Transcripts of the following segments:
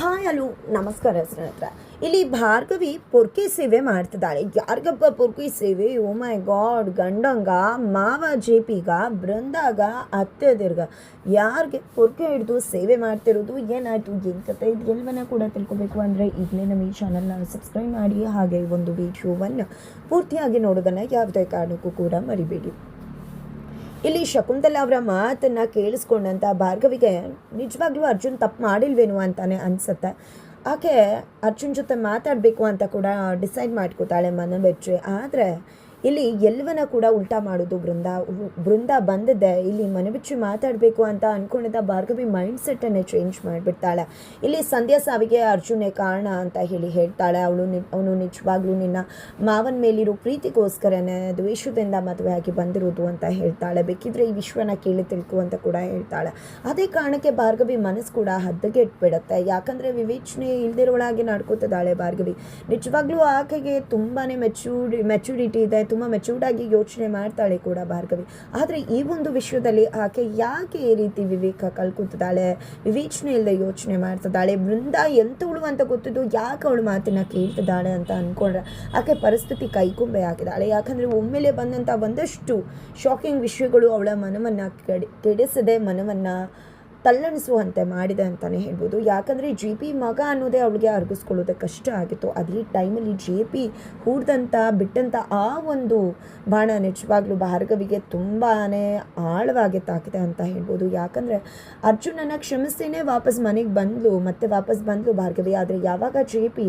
Hi hello, ನಮಸ್ಕಾರ ಸ್ನೇಹಿತರ. ಇಲ್ಲಿ ಭಾರ್ಗವಿ ಪೊರ್ಕೆ ಸೇವೆ ಮಾಡ್ತಿದ್ದಾಳೆ. ಯಾರಿಗಪ್ಪ ಪೊರ್ಕೆ ಸೇವೆ? ಓ ಮೈ ಗಾಡ್, ಗಂಡಂಗ, ಮಾವ ಜೇಪಿಗ, ಬೃಂದಾಗ ಅತ್ತೆದಿರ್ಗ ಯಾರಿಗೆ ಪೊರ್ಕೆ ಹಿಡಿದು ಸೇವೆ ಮಾಡ್ತಿರೋದು? ಏನಾಯಿತು? ಏನು ಕತೆ ಇದು? ಎಲ್ಲವನ್ನ ಕೂಡ ತಿಳ್ಕೊಬೇಕು ಅಂದರೆ ಈಗಲೇ ನಮ್ಮ ಈ ಚಾನಲ್ನ ಸಬ್ಸ್ಕ್ರೈಬ್ ಮಾಡಿ, ಹಾಗೆ ಒಂದು ವಿಡಿಯೋವನ್ನು ಪೂರ್ತಿಯಾಗಿ ನೋಡೋದನ್ನು ಯಾವುದೇ ಕಾರಣಕ್ಕೂ ಕೂಡ ಮರಿಬೇಡಿ. ಇಲ್ಲಿ ಶಕುಂತಲ ಅವರ ಮಾತನ್ನು ಕೇಳಿಸ್ಕೊಂಡಂಥ ಭಾರ್ಗವಿಗೆ ನಿಜವಾಗ್ಲೂ ಅರ್ಜುನ್ ತಪ್ಪು ಮಾಡಿಲ್ವೇನೋ ಅಂತಾನೆ ಅನಿಸುತ್ತೆ. ಆಕೆ ಅರ್ಜುನ್ ಜೊತೆ ಮಾತಾಡಬೇಕು ಅಂತ ಕೂಡ ಡಿಸೈಡ್ ಮಾಡ್ಕೋತಾಳೆ ಮನ ಬೆಚ್ಚಿ ಆದರೆ ಇಲ್ಲಿ ಎಲ್ಲವನ್ನ ಕೂಡ ಉಲ್ಟಾ ಮಾಡೋದು ಬೃಂದ ಬೃಂದ ಬಂದಿದ್ದೆ ಇಲ್ಲಿ ಮನಬಿಚ್ಚಿ ಮಾತಾಡಬೇಕು ಅಂತ ಅನ್ಕೊಂಡಿದ್ದ ಭಾರ್ಗವಿ ಮೈಂಡ್ ಸೆಟ್ಟನ್ನೇ ಚೇಂಜ್ ಮಾಡಿಬಿಡ್ತಾಳೆ. ಇಲ್ಲಿ ಸಂಧ್ಯಾ ಸಾವಿಗೆ ಅರ್ಜುನೇ ಕಾರಣ ಅಂತ ಹೇಳಿ ಹೇಳ್ತಾಳೆ. ಅವಳು ಅವನು ನಿಜವಾಗ್ಲೂ ನಿನ್ನ ಮಾವನ ಮೇಲಿರೋ ಪ್ರೀತಿಗೋಸ್ಕರನೇ ದ್ವೇಷದಿಂದ ಮದುವೆ ಬಂದಿರೋದು ಅಂತ ಹೇಳ್ತಾಳೆ. ಬೇಕಿದ್ರೆ ಈ ವಿಶ್ವನ ಕೇಳಿ ತಿಳ್ಕು ಅಂತ ಕೂಡ ಹೇಳ್ತಾಳೆ. ಅದೇ ಕಾರಣಕ್ಕೆ ಭಾರ್ಗವಿ ಮನಸ್ಸು ಕೂಡ ಹದ್ದಗೆಟ್ಬಿಡುತ್ತೆ ಯಾಕಂದರೆ ವಿವೇಚನೆ ಇಲ್ದಿರೋಳಾಗಿ ನಡ್ಕೋತಿದ್ದಾಳೆ ಭಾರ್ಗವಿ. ನಿಜವಾಗ್ಲೂ ಆಕೆಗೆ ತುಂಬಾ ಮೆಚೂರಿ ಮೆಚುರಿಟಿ ಇದೆ ತುಂಬ ಮೆಚೂರ್ಡಾಗಿ ಯೋಚನೆ ಮಾಡ್ತಾಳೆ ಕೂಡ ಭಾರ್ಗವಿ. ಆದರೆ ಈ ಒಂದು ವಿಷಯದಲ್ಲಿ ಆಕೆ ಯಾಕೆ ಈ ರೀತಿ ವಿವೇಕ ಕಲ್ಕುತ್ತಿದ್ದಾಳೆ ವಿವೇಚನೆ ಇಲ್ಲದೆ ಯೋಚನೆ ಮಾಡ್ತಿದ್ದಾಳೆ? ಬೃಂದ ಎಂತವಳು ಅಂತ ಗೊತ್ತಿದ್ದು ಯಾಕೆ ಅವಳು ಮಾತಿನ ಕೇಳ್ತಿದ್ದಾಳೆ ಅಂತ ಅಂದ್ಕೊಂಡ್ರೆ ಆಕೆ ಪರಿಸ್ಥಿತಿ ಕೈಕುಂಬೆ ಹಾಕಿದ್ದಾಳೆ ಯಾಕಂದರೆ ಒಮ್ಮೆಲೆ ಬಂದಂಥ ಒಂದಷ್ಟು ಶಾಕಿಂಗ್ ವಿಷಯಗಳು ಅವಳ ಮನವನ್ನು ಕೆಡಿ, ಕೆಡಿಸದೆ ಮನವನ್ನು ತಲ್ಲಣಿಸುವಂತೆ ಮಾಡಿದೆ ಅಂತಲೇ ಹೇಳ್ಬೋದು. ಯಾಕಂದರೆ ಜೆ ಪಿ ಮಗ ಅನ್ನೋದೇ ಅವಳಿಗೆ ಅರ್ಗಿಸ್ಕೊಳ್ಳೋದೆ ಕಷ್ಟ ಆಗಿತ್ತು. ಅದೇ ಟೈಮಲ್ಲಿ ಜೆ ಪಿ ಹೂಡ್ದಂಥ ಬಿಟ್ಟಂಥ ಆ ಒಂದು ಬಾಣ ನಿಜವಾಗ್ಲೂ ಭಾರ್ಗವಿಗೆ ತುಂಬಾ ಆಳವಾಗಿ ತಾಕಿದೆ ಅಂತ ಹೇಳ್ಬೋದು. ಯಾಕಂದರೆ ಅರ್ಜುನನ ಕ್ಷಮಿಸ್ತೇನೆ ವಾಪಸ್ ಮನೆಗೆ ಬಂದ್ಲು. ಮತ್ತೆ ವಾಪಸ್ ಬಂದ್ಲು ಭಾರ್ಗವಿ. ಆದರೆ ಯಾವಾಗ ಜೆ ಪಿ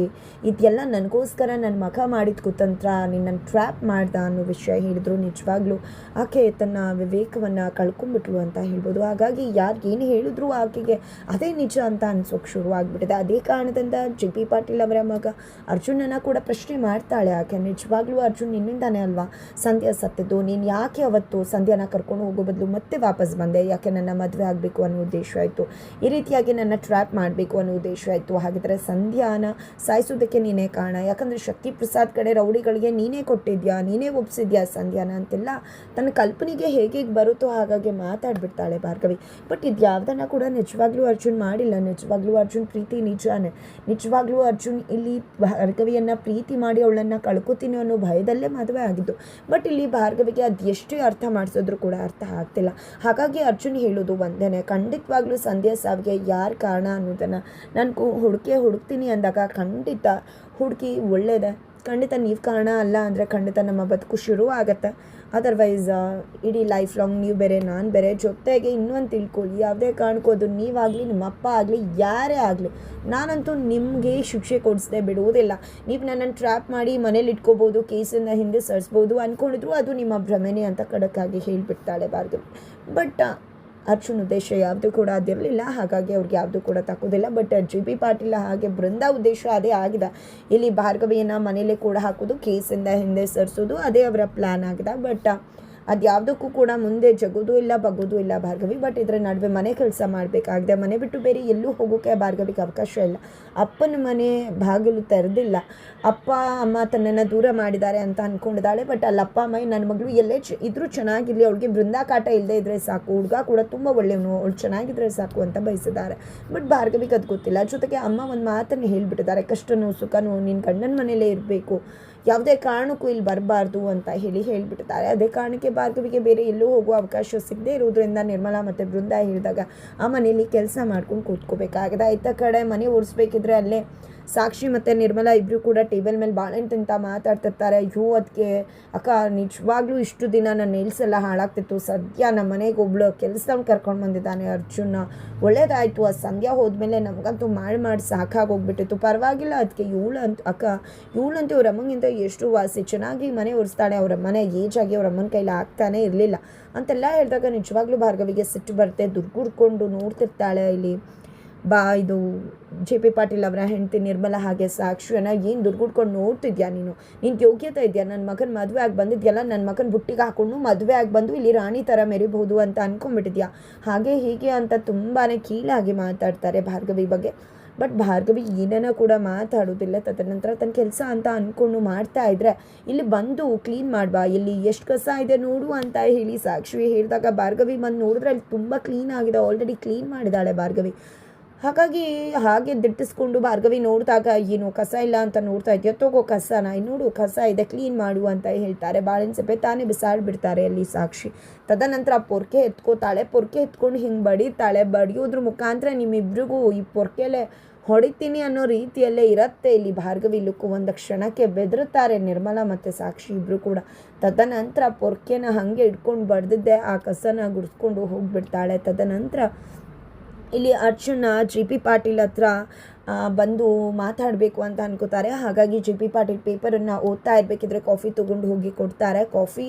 ಇದೆಲ್ಲ ನನಗೋಸ್ಕರ ನನ್ನ ಮಗ ಮಾಡಿದ ಕುತಂತ್ರ ನಿನ್ನನ್ನು ಟ್ರ್ಯಾಪ್ ಮಾಡ್ದ ಅನ್ನೋ ವಿಷಯ ಹೇಳಿದ್ರು, ನಿಜವಾಗ್ಲೂ ಆಕೆ ತನ್ನ ವಿವೇಕವನ್ನು ಕಳ್ಕೊಂಡ್ಬಿಟ್ಲು ಅಂತ ಹೇಳ್ಬೋದು. ಹಾಗಾಗಿ ಯಾರಿಗೇನು ಏನು ಹೇಳಿದ್ರು ಆಕೆಗೆ. ಅದೇ ನಿಜ ಅಂತ ಅನ್ಸೋಕೆ ಶುರು ಆಗ್ಬಿಟ್ಟಿದೆ. ಅದೇ ಕಾರಣದಿಂದ ಜಿ ಪಿ ಪಾಟೀಲ್ ಅವರ ಮಗ ಅರ್ಜುನನ ಕೂಡ ಪ್ರಶ್ನೆ ಮಾಡ್ತಾಳೆ ಆಕೆ. ನಿಜವಾಗ್ಲೂ ಅರ್ಜುನ್ ನಿನ್ನಿಂದಾನೆ ಅಲ್ವಾ? ಸಂಧ್ಯಾ ಸತ್ತಿದ್ದು. ನೀನು ಯಾಕೆ ಅವತ್ತು ಸಂಧ್ಯಾನ ಕರ್ಕೊಂಡು ಹೋಗೋ ಬದಲು ಮತ್ತೆ ವಾಪಸ್ ಬಂದೆ? ಯಾಕೆ ನನ್ನ ಮದುವೆ ಆಗಬೇಕು ಅನ್ನೋ ಉದ್ದೇಶ ಆಯಿತು. ಈ ರೀತಿಯಾಗಿ ನನ್ನ ಟ್ರ್ಯಾಪ್ ಮಾಡಬೇಕು ಅನ್ನೋ ಉದ್ದೇಶ ಆಯಿತು. ಹಾಗಿದ್ರೆ ಸಂಧ್ಯಾನ ಸಾಯಿಸೋದಕ್ಕೆ ನೀನೇ ಕಾರಣ? ಯಾಕಂದರೆ ಶಕ್ತಿ ಪ್ರಸಾದ್ ಕಡೆ ರೌಡಿಗಳಿಗೆ ನೀನೇ ಕೊಟ್ಟಿದ್ಯಾ? ನೀನೇ ಒಪ್ಸಿದ್ಯಾ ಸಂಧ್ಯಾನ ಅಂತೆಲ್ಲ? ತನ್ನ ಕಲ್ಪನೆಗೆ ಹೇಗೆ ಬರುತ್ತೋ ಹಾಗಾಗಿ ಮಾತಾಡ್ಬಿಡ್ತಾಳೆ ಭಾರ್ಗವಿ. ಬಟ್ ಇದು ಯಾವುದನ್ನು ಕೂಡ ನಿಜವಾಗ್ಲೂ ಅರ್ಜುನ್ ಮಾಡಿಲ್ಲ. ನಿಜವಾಗ್ಲೂ ಅರ್ಜುನ್ ಪ್ರೀತಿ ನಿಜಾನೇ. ನಿಜವಾಗ್ಲೂ ಅರ್ಜುನ್ ಇಲ್ಲಿ ಭಾರ್ಗವಿಯನ್ನು ಪ್ರೀತಿ ಮಾಡಿ ಅವಳನ್ನು ಕಳ್ಕೊತೀನಿ ಅನ್ನೋ ಭಯದಲ್ಲೇ ಮದುವೆ ಆಗಿದ್ದು. ಬಟ್ ಇಲ್ಲಿ ಭಾರ್ಗವಿಗೆ ಅದೆಷ್ಟೇ ಅರ್ಥ ಮಾಡಿಸಿದ್ರು ಕೂಡ ಅರ್ಥ ಆಗ್ತಿಲ್ಲ. ಹಾಗಾಗಿ ಅರ್ಜುನ್ ಹೇಳೋದು ಒಂದೇನೆ. ಖಂಡಿತವಾಗ್ಲೂ ಸಂಧ್ಯಾ ಸಾವಿಗೆ ಯಾರು ಕಾರಣ ಅನ್ನೋದನ್ನು ನಾನು ಹುಡುಕಿ ಹುಡುಕ್ತೀನಿ ಅಂದಾಗ ಖಂಡಿತ ಹುಡುಕಿ ಒಳ್ಳೆಯದೇ ಖಂಡಿತ ನೀವು ಕಾರಣ ಅಲ್ಲ ಅಂದರೆ ಖಂಡಿತ ನಮ್ಮ ಬದುಕು ಶುರು ಆಗತ್ತೆ ಅದರ್ವೈಸ್ ಇಡೀ ಲೈಫ್ ಲಾಂಗ್ ನೀವು ಬೇರೆ, ನಾನು ಬೇರೆ, ಜೊತೆಗೆ ಇನ್ನೊಂದು ತಿಳ್ಕೊಳ್ಳಿ. ಯಾವುದೇ ಕಾರಣಕ್ಕೂ ಅದು ನೀವಾಗಲಿ ನಿಮ್ಮ ಅಪ್ಪ ಆಗಲಿ, ಯಾರೇ ಆಗಲಿ, ನಾನಂತೂ ನಿಮಗೆ ಶಿಕ್ಷೆ ಕೊಡಿಸದೆ ಬಿಡುವುದಿಲ್ಲ. ನೀವು ನನ್ನನ್ನು ಟ್ರ್ಯಾಪ್ ಮಾಡಿ ಮನೇಲಿ ಇಟ್ಕೋಬೋದು ಕೇಸನ್ನು ಹಿಂದೆ ಸರಿಸ್ಬೋದು ಅಂದ್ಕೊಂಡಿದ್ರು ಅದು ನಿಮ್ಮ ಭ್ರಮೆನೇ ಅಂತ ಖಡಕ್ಕಾಗಿ ಹೇಳಿಬಿಡ್ತಾಳೆ ಬಾರ್ದು ಬಟ್ ಅರ್ಜುನ್ ಉದ್ದೇಶ ಯಾವುದು ಕೂಡ ಅದಿರಲಿಲ್ಲ ಹಾಗಾಗಿ ಅವ್ರಿಗೆ ಯಾವುದು ಕೂಡ ತಕ್ಕೋದಿಲ್ಲ ಬಟ್ ಜಿ ಬಿ ಪಾಟೀಲ ಹಾಗೆ ಬೃಂದ ಉದ್ದೇಶ ಅದೇ ಆಗಿದೆ. ಇಲ್ಲಿ ಭಾರ್ಗವಿಯನ್ನು ಮನೇಲೆ ಕೂಡ ಹಾಕೋದು ಕೇಸಿಂದ ಹಿಂದೆ ಸರಿಸೋದು, ಅದೇ ಅವರ ಪ್ಲ್ಯಾನ್ ಆಗಿದೆ. ಬಟ್ ಅದು ಯಾವುದಕ್ಕೂ ಕೂಡ ಮುಂದೆ ಜಗೋದು ಇಲ್ಲ, ಬಗ್ಗೋದು ಇಲ್ಲ ಭಾರ್ಗವಿ. ಬಟ್ ಇದರ ನಡುವೆ ಮನೆ ಕೆಲಸ ಮಾಡಬೇಕಾಗಿದೆ. ಮನೆ ಬಿಟ್ಟು ಬೇರೆ ಎಲ್ಲೂ ಹೋಗೋಕೆ ಭಾರ್ಗವಿಗೆ ಅವಕಾಶ ಇಲ್ಲ. ಅಪ್ಪನ ಮನೆ ಬಾಗಿಲು ತೆರೆದಿಲ್ಲ. ಅಪ್ಪ, ಅಮ್ಮ ತನ್ನನ್ನು ದೂರ ಮಾಡಿದ್ದಾರೆ ಅಂತ ಅಂದ್ಕೊಂಡಿದ್ದಾಳೆ ಬಟ್ ಅಲ್ಲಿ ಅಪ್ಪ, ಅಮ್ಮ ನನ್ನ ಮಗಳು ಎಲ್ಲೇ ಚ, ಇದ್ರೂ ಚೆನ್ನಾಗಿರಲಿ. ಅವಳಿಗೆ ಬೃಂದಾಕಾಟ ಇಲ್ಲದೆ ಇದ್ದರೆ ಸಾಕು. ಹುಡುಗ ಕೂಡ ತುಂಬ ಒಳ್ಳೆಯವನು. ಅವಳು ಚೆನ್ನಾಗಿದ್ರೆ ಸಾಕು ಅಂತ ಬಯಸಿದ್ದಾರೆ. ಬಟ್ ಭಾರ್ಗವಿಗೆ ಅದು ಗೊತ್ತಿಲ್ಲ. ಜೊತೆಗೆ ಅಮ್ಮ ಒಂದು ಮಾತನ್ನು ಹೇಳಿಬಿಟ್ಟಿದ್ದಾರೆ. ಕಷ್ಟನೋ, ಸುಖನೋ ನಿನ್ನ ಗಂಡನ ಮನೇಲೇ ಇರಬೇಕು. ಯಾವುದೇ ಕಾರಣಕ್ಕೂ ಇಲ್ಲಿ ಬರಬಾರ್ದು ಅಂತ ಹೇಳಿ ಹೇಳಿಬಿಡ್ತಾರೆ ಅದೇ ಕಾರಣಕ್ಕೆ ಭಾರ್ಗವಿಗೆ ಬೇರೆ ಎಲ್ಲೂ ಹೋಗುವ ಅವಕಾಶ ಸಿಗದೆ ಇರೋದ್ರಿಂದ ನಿರ್ಮಲಾ ಮತ್ತು ಬೃಂದ ಹೇಳಿದಾಗ ಆ ಮನೇಲಿ ಕೆಲಸ ಮಾಡ್ಕೊಂಡು ಕೂತ್ಕೋಬೇಕಾಗಿದೆ. ಇತ್ತ ಕಡೆ, ಮನೆ ಓಡಿಸ್ಬೇಕಿದ್ರೆ ಅಲ್ಲೇ ಸಾಕ್ಷಿ ಮತ್ತು ನಿರ್ಮಲಾ ಇಬ್ಬರು ಕೂಡ ಟೇಬಲ್ ಮೇಲೆ ಬಾಳೆಹಣ್ಣು ತಿಂತ ಮಾತಾಡ್ತಿರ್ತಾರೆ. ಅಯ್ಯೋ ಅದಕ್ಕೆ ಅಕ್ಕ, ನಿಜವಾಗ್ಲೂ ಇಷ್ಟು ದಿನ ನನ್ನ ನೆಲ್ಸ್ ಎಲ್ಲ ಹಾಳಾಗ್ತಿತ್ತು. ಸದ್ಯ ನಮ್ಮ ಮನೆಗೆ ಒಬ್ಳು ಕೆಲಸದವ್ನು ಕರ್ಕೊಂಡು ಬಂದಿದ್ದಾನೆ ಅರ್ಜುನ. ಒಳ್ಳೇದಾಯಿತು, ಆ ಸಂಧ್ಯಾ ಹೋದ್ಮೇಲೆ ನಮಗಂತೂ ಮಾಡಿ ಮಾಡಿ ಸಾಕಾಗೋಗ್ಬಿಟ್ಟಿತ್ತು. ಪರವಾಗಿಲ್ಲ ಅದಕ್ಕೆ ಇವಳು ಅಂತ ಅಕ್ಕ ಇವಳಂತೂ ಅವ್ರ ಅಮ್ಮಂಗಿಂತ ಎಷ್ಟು ವಾಸಿ. ಚೆನ್ನಾಗಿ ಮನೆ ಉರಿಸ್ತಾಳೆ ಅವರ ಮನೆ ಏಜಾಗಿ ಅವ್ರ ಅಮ್ಮನ ಕೈಲಿ ಆಗ್ತಾನೆ ಇರಲಿಲ್ಲ. ಅಂತೆಲ್ಲ ಹೇಳಿದಾಗ ನಿಜವಾಗ್ಲೂ ಭಾರ್ಗವಿಗೆ ಸಿಟ್ಟು ಬರುತ್ತೆ ದುರ್ಗುಡ್ಕೊಂಡು ನೋಡ್ತಿರ್ತಾಳೆ ಇಲ್ಲಿ. ಬಾ, ಇದು ಜೆ ಪಿ ಪಾಟೀಲ್ ಅವರ ಹೆಂಡತಿ ನಿರ್ಮಲಾ ಹಾಗೆ ಸಾಕ್ಷಿಯನ್ನ ಏನು ದುರ್ಗುಡ್ಕೊಂಡು ನೋಡ್ತಿದ್ಯಾ ನೀನು? ನಿನ್ಗೆ ಯೋಗ್ಯತೆ ಇದೆಯಾ? ನನ್ನ ಮಗನ ಮದುವೆ ಆಗಿ ಬಂದಿದ್ಯಲ್ಲ ನನ್ನ ಮಗನ ಬುಟ್ಟಿಗೆ ಹಾಕೊಂಡು ಮದುವೆ ಆಗಿ ಬಂದು ಇಲ್ಲಿ ರಾಣಿ ಥರ ಮೆರಿಬಹುದು ಅಂತ ಅನ್ಕೊಂಡ್ಬಿಟ್ಟಿದ್ಯಾ? ಹಾಗೆ ಹೀಗೆ ಅಂತ ತುಂಬಾ ಕೀಳಾಗಿ ಮಾತಾಡ್ತಾರೆ ಭಾರ್ಗವಿ ಬಗ್ಗೆ. ಬಟ್ ಭಾರ್ಗವಿ ಏನನ್ನ ಕೂಡ ಮಾತಾಡೋದಿಲ್ಲ. ತದನಂತರ ತನ್ನ ಕೆಲಸ ಅಂತ ಅಂದ್ಕೊಂಡು ಮಾಡ್ತಾ ಇದ್ರೆ, ಇಲ್ಲಿ ಬಂದು ಕ್ಲೀನ್ ಮಾಡ್ಬಾ, ಇಲ್ಲಿ ಎಷ್ಟು ಕಸ ಇದೆ ನೋಡು ಅಂತ ಹೇಳಿ ಸಾಕ್ಷಿ ಹೇಳಿದಾಗ ಭಾರ್ಗವಿ ಬಂದು ನೋಡಿದ್ರೆ ಅಲ್ಲಿ ತುಂಬ ಕ್ಲೀನ್ ಆಗಿದೆ ಆಲ್ರೆಡಿ ಕ್ಲೀನ್ ಮಾಡಿದಾಳೆ ಭಾರ್ಗವಿ. ಹಾಗಾಗಿ ಹಾಗೆ ದಿಟ್ಟಿಸ್ಕೊಂಡು ಭಾರ್ಗವಿ ನೋಡಿದಾಗ, ಏನು ಕಸ ಇಲ್ಲ ಅಂತ ನೋಡ್ತಾ ಇದೆಯೋ? ತಗೋ ಕಸನ ನೋಡು ಕಸ ಇದೆ ಕ್ಲೀನ್ ಮಾಡು ಅಂತ ಹೇಳ್ತಾರೆ. ಬಾಳಿನ ಸೆಪೆ ತಾನೇ ಬಿಸಾಡ್ಬಿಡ್ತಾರೆ ಅಲ್ಲಿ ಸಾಕ್ಷಿ. ತದನಂತರ ಪೊರ್ಕೆ ಎತ್ಕೋತಾಳೆ. ಪೊರ್ಕೆ ಎತ್ಕೊಂಡು ಹಿಂಗೆ ಬಡಿತಾಳೆ. ಬಡಿಯೋದ್ರ ಮುಖಾಂತರ ನಿಮ್ಮಿಬ್ರಿಗೂ ಈ ಪೊರ್ಕೆಲೆ ಹೊಡಿತೀನಿ ಅನ್ನೋ ರೀತಿಯಲ್ಲೇ ಇರುತ್ತೆ. ಇಲ್ಲಿ ಭಾರ್ಗವಿ ಲುಕ್ಕು ಒಂದು ಕ್ಷಣಕ್ಕೆ ಬೆದರುತ್ತಾರೆ ನಿರ್ಮಲಾ ಮತ್ತು ಸಾಕ್ಷಿ ಇಬ್ಬರು ಕೂಡ. ತದನಂತರ ಪೊರ್ಕೆನ ಹಾಗೆ ಇಟ್ಕೊಂಡು ಬಡ್ದಿದ್ದೆ. ಆ ಕಸನ ಗುಡಿಸ್ಕೊಂಡು ಹೋಗಿಬಿಡ್ತಾಳೆ. ತದನಂತರ ಇಲ್ಲಿ ಅರ್ಜುನ ಜಿ ಪಿ ಪಾಟೀಲ್ ಹತ್ರ ಬಂದು ಮಾತಾಡಬೇಕು ಅಂತ ಅನ್ಕೋತಾರೆ. ಹಾಗಾಗಿ ಜೆ ಪಿ ಪಾಟೀಲ್ ಪೇಪರನ್ನು ಓದ್ತಾ ಇರಬೇಕಿದ್ರೆ ಕಾಫಿ ತೊಗೊಂಡು ಹೋಗಿ ಕೊಡ್ತಾರೆ. ಕಾಫಿ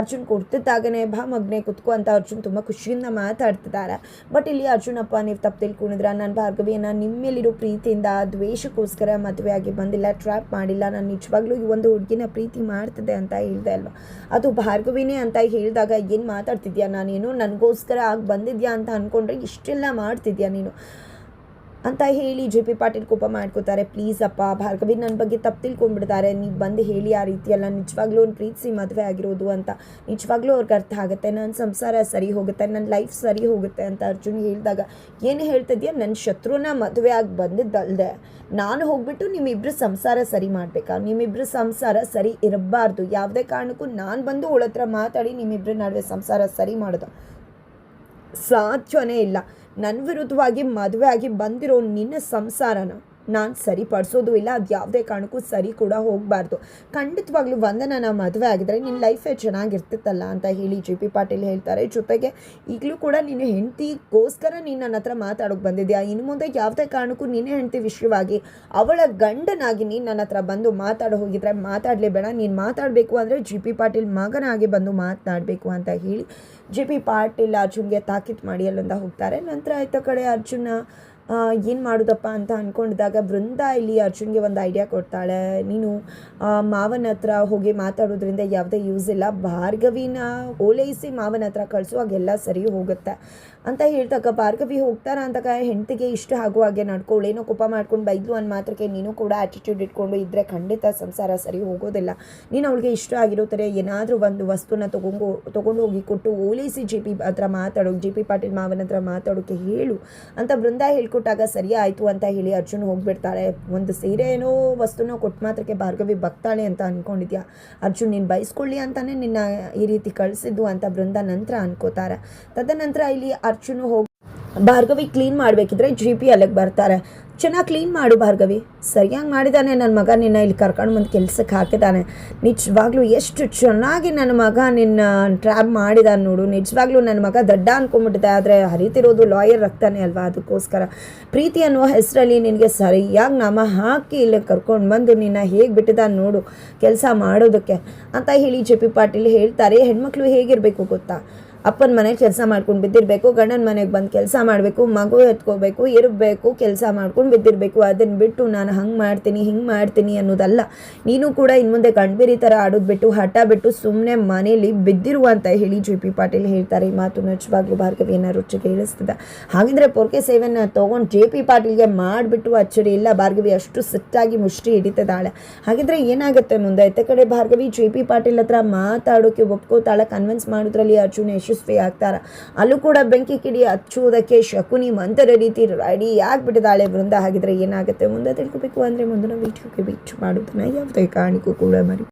ಅರ್ಜುನ್ ಕೊಡ್ತಿದ್ದಾಗನೇ ಬಾ ಮಗ್ನೆ ಕುತ್ಕೋ ಅಂತ ಅರ್ಜುನ್ ತುಂಬ ಖುಷಿಯಿಂದ ಮಾತಾಡ್ತಿದ್ದಾರೆ. ಬಟ್ ಇಲ್ಲಿ ಅರ್ಜುನಪ್ಪ, ನೀವು ತಪ್ಪು ತಿಳ್ಕೊಂಡಿದ್ರೆ ನಾನು ಭಾರ್ಗವಿಯನ್ನು ನಿಮ್ಮೇಲಿರೋ ಪ್ರೀತಿಯಿಂದ, ದ್ವೇಷಕ್ಕೋಸ್ಕರ ಮದುವೆಯಾಗಿ ಬಂದಿಲ್ಲ ಟ್ರ್ಯಾಪ್ ಮಾಡಿಲ್ಲ. ನಾನು ನಿಜವಾಗ್ಲೂ ಈ ಒಂದು ಹುಡುಗಿನ ಪ್ರೀತಿ ಮಾಡ್ತಿದೆ ಅಂತ ಹೇಳಿದೆ ಅಲ್ವಾ? ಅದು ಭಾರ್ಗವಿನೇ ಅಂತ ಹೇಳಿದಾಗ ಏನು ಮಾತಾಡ್ತಿದ್ಯಾ? ನಾನೇನು ನನಗೋಸ್ಕರ ಆಗಿ ಬಂದಿದ್ಯಾ ಅಂತ ಅಂದ್ಕೊಂಡ್ರೆ ಇಷ್ಟೆಲ್ಲ ಮಾಡ್ತಿದ್ಯಾ ನೀನು? ಅಂತ ಹೇಳಿ ಜೆ ಪಿ ಪಾಟೀಲ್ ಕೋಪ ಮಾಡ್ಕೋತಾರೆ. ಪ್ಲೀಸ್ ಅಪ್ಪ, ಭಾರ್ಗವಿ ನನ್ನ ಬಗ್ಗೆ ತಪ್ಪು ತಿಳ್ಕೊಂಡ್ಬಿಡ್ತಾರೆ ನೀವು ಬಂದು ಹೇಳಿ ಆ ರೀತಿಯೆಲ್ಲ ನಿಜವಾಗ್ಲೂ ಅವ್ನು ಪ್ರೀತಿಸಿ ಮದುವೆ ಆಗಿರೋದು ಅಂತ ನಿಜವಾಗ್ಲೂ ಅವ್ರಿಗೆ ಅರ್ಥ ಆಗುತ್ತೆ. ನನ್ನ ಸಂಸಾರ ಸರಿ ಹೋಗುತ್ತೆ ನನ್ನ ಲೈಫ್ ಸರಿ ಹೋಗುತ್ತೆ ಅಂತ ಅರ್ಜುನ್ ಹೇಳಿದಾಗ ಏನು ಹೇಳ್ತಿದ್ಯಾ ನನ್ನ ಶತ್ರುನ ಮದುವೆ ಆಗಿ ಬಂದಿದ್ದಲ್ದೆ. ನಾನು ಹೋಗ್ಬಿಟ್ಟು ನಿಮ್ಮಿಬ್ಬರು ಸಂಸಾರ ಸರಿ ಮಾಡಬೇಕಾ? ನಿಮ್ಮಿಬ್ಬರು ಸಂಸಾರ ಸರಿ ಇರಬಾರ್ದು. ಯಾವುದೇ ಕಾರಣಕ್ಕೂ ನಾನು ಬಂದು ಅವಳ ಹತ್ರ ಮಾತಾಡಿ ನಿಮ್ಮಿಬ್ಬರ ನಡುವೆ ಸಂಸಾರ ಸರಿ ಮಾಡೋದು ಸಾಧ್ಯವೇ ಇಲ್ಲ. ನನ್ನ ವಿರುದ್ಧವಾಗಿ ಮದುವೆ ಆಗಿ ಬಂದಿರೋ ನಿನ್ನ ಸಂಸಾರನ ನಾನು ಸರಿಪಡಿಸೋದು ಇಲ್ಲ, ಅದು ಯಾವುದೇ ಕಾರಣಕ್ಕೂ ಸರಿ ಕೂಡ ಹೋಗಬಾರ್ದು. ಖಂಡಿತವಾಗ್ಲೂ ವಂದನ ಮದುವೆ ಆಗಿದ್ರೆ ನಿನ್ನ ಲೈಫೇ ಚೆನ್ನಾಗಿರ್ತಿತ್ತಲ್ಲ ಅಂತ ಹೇಳಿ ಜಿ ಪಿ ಪಾಟೀಲ್ ಹೇಳ್ತಾರೆ. ಜೊತೆಗೆ ಈಗಲೂ ಕೂಡ ನಿನ್ನ ಹೆಂಡತಿಗೋಸ್ಕರ ನೀನು ನನ್ನ ಹತ್ರ ಮಾತಾಡೋಕೆ ಬಂದಿದ್ಯಾ? ಇನ್ನು ಮುಂದೆ ಯಾವುದೇ ಕಾರಣಕ್ಕೂ ನಿನ್ನ ಹೆಂಡತಿ ವಿಷಯವಾಗಿ ಅವಳ ಗಂಡನಾಗಿ ನೀನು ನನ್ನ ಹತ್ರ ಬಂದು ಮಾತಾಡೋ ಹೋಗಿದ್ರೆ ಮಾತಾಡಲೇಬೇಡ. ನೀನು ಮಾತಾಡಬೇಕು ಅಂದರೆ ಜಿ ಪಿ ಪಾಟೀಲ್ ಮಗನಾಗಿ ಬಂದು ಮಾತನಾಡಬೇಕು ಅಂತ ಹೇಳಿ ಜಿ ಪಿ ಪಾಟೀಲ್ ಅರ್ಜುನ್ಗೆ ತಾಕೀತು ಮಾಡಿ ಅಲ್ಲಿಂದ ಹೋಗ್ತಾರೆ. ನಂತರ ಆಯ್ತ ಕಡೆ ಅರ್ಜುನ. ಏನು ಮಾಡೋದಪ್ಪ ಅಂತ ಅಂದ್ಕೊಂಡಿದ್ದಾಗ ಬೃಂದ ಇಲ್ಲಿ ಅರ್ಜುನ್ಗೆ ಒಂದು ಐಡಿಯಾ ಕೊಡ್ತಾಳೆ. ನೀನು ಮಾವನ ಹತ್ರ ಹೋಗಿ ಮಾತಾಡೋದ್ರಿಂದ ಯಾವುದೇ ಯೂಸ್ ಇಲ್ಲ. ಭಾರ್ಗವಿನ ಓಲೈಸಿ ಮಾವನ ಹತ್ರ ಕಳಿಸುವಾಗೆಲ್ಲ ಸರಿ ಹೋಗುತ್ತೆ ಅಂತ ಹೇಳ್ತಕ್ಕ. ಭಾರ್ಗವಿ ಹೋಗ್ತಾರ ಅಂತಕ ಹೆಂಡತಿಗೆ ಇಷ್ಟ ಆಗುವ ಹಾಗೆ ನಡ್ಕೊಳ್ಳಿ ಏನೋ ಕೋಪ ಮಾಡ್ಕೊಂಡು ಬೈದ್ಲು ಅನ್ನೋ ಮಾತ್ರಕ್ಕೆ ನೀನು ಕೂಡ ಆ್ಯಟಿಟ್ಯೂಡ್ ಇಟ್ಕೊಂಡು ಇದ್ದರೆ ಖಂಡಿತ ಸಂಸಾರ ಸರಿ ಹೋಗೋದಿಲ್ಲ. ನೀನು ಅವಳಿಗೆ ಇಷ್ಟ ಆಗಿರೋ ಥರ ಏನಾದರೂ ಒಂದು ವಸ್ತುನ ತೊಗೊಂಡು ತೊಗೊಂಡು ಹೋಗಿ ಕೊಟ್ಟು, ಓಲೈಸಿ ಜಿ ಪಿ ಹತ್ರ ಮಾತಾಡೋಕೆ ಜಿ ಪಿ ಪಾಟೀಲ್ ಮಾವನ ಹತ್ರ ಮಾತಾಡೋಕ್ಕೆ ಹೇಳು ಅಂತ ಬೃಂದ ಹೇಳ್ಕೊಟ್ಟಾಗ ಸರಿ ಆಯಿತು ಅಂತ ಹೇಳಿ ಅರ್ಜುನ್ ಹೋಗ್ಬಿಡ್ತಾಳೆ ಒಂದು ಸೀರೆ ಏನೋ ವಸ್ತುನೋ ಕೊಟ್ಟು ಮಾತ್ರಕ್ಕೆ ಭಾರ್ಗವಿ ಬಗ್ತಾಳೆ ಅಂತ ಅಂದ್ಕೊಂಡಿದ್ಯಾ ಅರ್ಜುನ್, ನೀನು ಬಯಸ್ಕೊಳ್ಳಿ ಅಂತಾನೆ ನಿನ್ನ ಈ ರೀತಿ ಕಳಿಸಿದ್ದು ಅಂತ ಬೃಂದ ನಂತರ ಅನ್ಕೋತಾರೆ. ತದನಂತರ ಇಲ್ಲಿ ಅರ್ಜುನ್ ಹೋಗಿ ಭಾರ್ಗವಿ ಕ್ಲೀನ್ ಮಾಡಬೇಕಿದ್ರೆ ಜಿ ಪಿ ಅಲ್ಲಿಗೆ ಬರ್ತಾರೆ. ಚೆನ್ನಾಗಿ ಕ್ಲೀನ್ ಮಾಡು ಭಾರ್ಗವಿ. ಸರಿಯಾಗಿ ಮಾಡಿದ್ದಾನೆ ನನ್ನ ಮಗ, ನಿನ್ನ ಇಲ್ಲಿ ಕರ್ಕೊಂಡು ಬಂದು ಕೆಲ್ಸಕ್ಕೆ ಹಾಕಿದ್ದಾನೆ ನಿಜವಾಗ್ಲೂ ಎಷ್ಟು ಚೆನ್ನಾಗಿ ನನ್ನ ಮಗ ನಿನ್ನ ಟ್ರ್ಯಾಪ್ ಮಾಡಿದಾನೆ ನೋಡು. ನಿಜವಾಗ್ಲೂ ನನ್ನ ಮಗ ದಡ್ಡ ಅಂದ್ಕೊಂಡ್ಬಿಟ್ಟಿದೆ ಆದರೆ ಹರಿತಿರೋದು ಲಾಯರ್ ರಕ್ತಾನೆ ಅಲ್ವಾ ಅದಕ್ಕೋಸ್ಕರ. ಪ್ರೀತಿ ಅನ್ನುವ ಹೆಸರಲ್ಲಿ ನಿನಗೆ ಸರಿಯಾಗಿ ನಾಮ ಹಾಕಿ ಇಲ್ಲಿ ಕರ್ಕೊಂಡು ಬಂದು ನಿನ್ನ ಹೇಗೆ ಬಿಟ್ಟಿದ್ದಾನೆ ನೋಡು. ಕೆಲಸ ಮಾಡೋದಕ್ಕೆ. ಅಂತ ಹೇಳಿ ಜೆ ಪಿ ಪಾಟೀಲ್ ಹೇಳ್ತಾರೆ. ಹೆಣ್ಮಕ್ಳು ಹೇಗಿರಬೇಕು ಗೊತ್ತಾ? ಅಪ್ಪನ ಮನೇಲಿ ಕೆಲಸ ಮಾಡ್ಕೊಂಡು ಬಿದ್ದಿರಬೇಕು, ಗಂಡನ ಮನೆಗೆ ಬಂದು ಕೆಲಸ ಮಾಡಬೇಕು, ಮಗು ಎತ್ಕೋಬೇಕು, ಇರಬೇಕು, ಕೆಲಸ ಮಾಡ್ಕೊಂಡು ಬಿದ್ದಿರಬೇಕು. ಅದನ್ನು ಬಿಟ್ಟು ನಾನು ಹಂಗೆ ಮಾಡ್ತೀನಿ, ಹಿಂಗೆ ಮಾಡ್ತೀನಿ ಅನ್ನೋದಲ್ಲ. ನೀನು ಕೂಡ ಇನ್ನು ಮುಂದೆ ಗಂಡ್ಬೇರಿ ಥರ ಆಡೋದು ಬಿಟ್ಟು, ಹಠ ಬಿಟ್ಟು ಸುಮ್ಮನೆ ಮನೇಲಿ ಬಿದ್ದಿರು ಅಂತ ಹೇಳಿ ಜೆ ಪಿ ಪಾಟೀಲ್ ಹೇಳ್ತಾರೆ. ಈ ಮಾತು ನಿಜವಾಗ್ಲೂ ಭಾರ್ಗವಿಯನ್ನು ರುಚಿಗೆ ಇಳಿಸ್ತದೆ. ಹಾಗಿದ್ರೆ ಪೊರ್ಕೆ ಸೇವೆನ ತೊಗೊಂಡು ಜೆ ಪಿ ಪಾಟೀಲ್ಗೆ ಮಾಡಿಬಿಟ್ಟು ಅಚ್ಚರಿ ಇಲ್ಲ, ಭಾರ್ಗವಿ ಅಷ್ಟು ಸಿಟ್ಟಾಗಿ ಮುಷ್ಟಿ ಹಿಡಿತದಾಳೆ ಹಾಗಿದ್ರೆ ಏನಾಗುತ್ತೆ ಮುಂದೆ? ಎತ್ತ ಕಡೆ ಭಾರ್ಗವಿ ಜೆ ಪಿ ಪಾಟೀಲ್ ಹತ್ರ ಮಾತಾಡೋಕೆ ಒಪ್ಕೋತಾಳೆ ಕನ್ವಿನ್ಸ್ ಮಾಡೋದ್ರಲ್ಲಿ ಅರ್ಜುನ್ ಯಶಸ್ವಿ ಆಗ್ತಾರ ಅಲ್ಲೂ ಕೂಡ ಬೆಂಕಿ ಕಿಡಿ ಹಚ್ಚುವುದಕ್ಕೆ ಶಕುನಿ ಮಂತರ ರೀತಿ ರೆಡಿ ಆಗ್ಬಿಟ್ಟಿದ್ದಾಳೆ. ಬೃಂದ ಹಾಗಿದ್ರೆ ಏನಾಗುತ್ತೆ? ಮುಂದೆ ತಿಳ್ಕೊಬೇಕು ಅಂದರೆ ಮುಂದಿನ ವೀಡಿಯೋಗೆ ವೀಟ್ ಮಾಡೋದನ್ನ ಯಾವುದೇ ಕಾರಣಕ್ಕೂ ಕೂಡ ಮರಿ